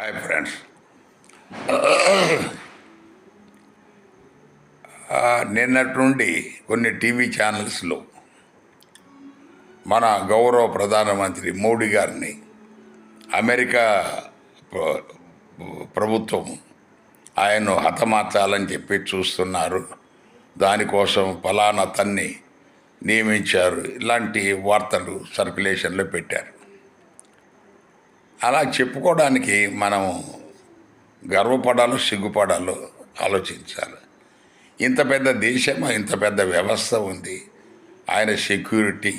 Hi friends నిన్నటి నుండి కొన్ని టీవీ ఛానల్స్లో మన గౌరవ ప్రధానమంత్రి మోడీ గారిని అమెరికా ప్రభుత్వం ఆయన్ను హతమార్చాలని చెప్పి చూస్తున్నారు. దానికోసం ఫలానా తన్ని నియమించారు. ఇలాంటి వార్తలు సర్క్యులేషన్లో పెట్టారు. అలా చెప్పుకోవడానికి మనం గర్వపడాలో సిగ్గుపడాలో ఆలోచించాలి. ఇంత పెద్ద దేశం ఇంత పెద్ద వ్యవస్థ ఉంది. ఆయన సెక్యూరిటీ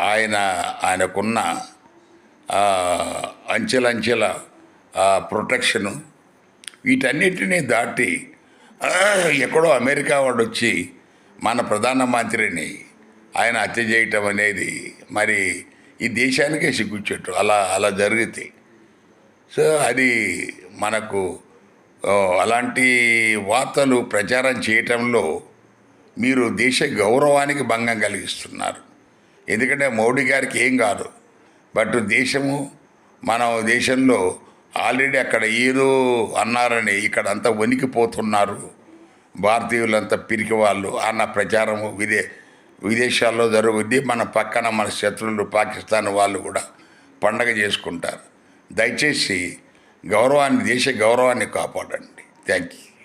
ఆయన ఆయనకున్న అంచెలంచెల ప్రొటెక్షను వీటన్నిటినీ దాటి ఎక్కడో అమెరికా వాడు వచ్చి మన ప్రధానమంత్రిని ఆయన హత్య చేయటం అనేది మరి ఈ దేశానికే సిగ్గుచ్చేట్టు. అలా అలా జరిగితే. సో అది మనకు అలాంటి వార్తలు ప్రచారం చేయటంలో మీరు దేశ గౌరవానికి భంగం కలిగిస్తున్నారు. ఎందుకంటే మోడీ గారికి ఏం కాదు. బట్ దేశము మన దేశంలో ఆల్రెడీ అక్కడ ఏదో అన్నారని ఇక్కడ అంతా వణికిపోతున్నారు. భారతీయులంతా పిరికి వాళ్ళు అన్న ప్రచారము విదే విదేశాల్లో జరుగుద్ది. మన పక్కన మన శత్రువులు పాకిస్తాన్ వాళ్ళు కూడా పండగ చేసుకుంటారు. దయచేసి గౌరవాన్ని దేశ గౌరవాన్ని కాపాడండి. Thank you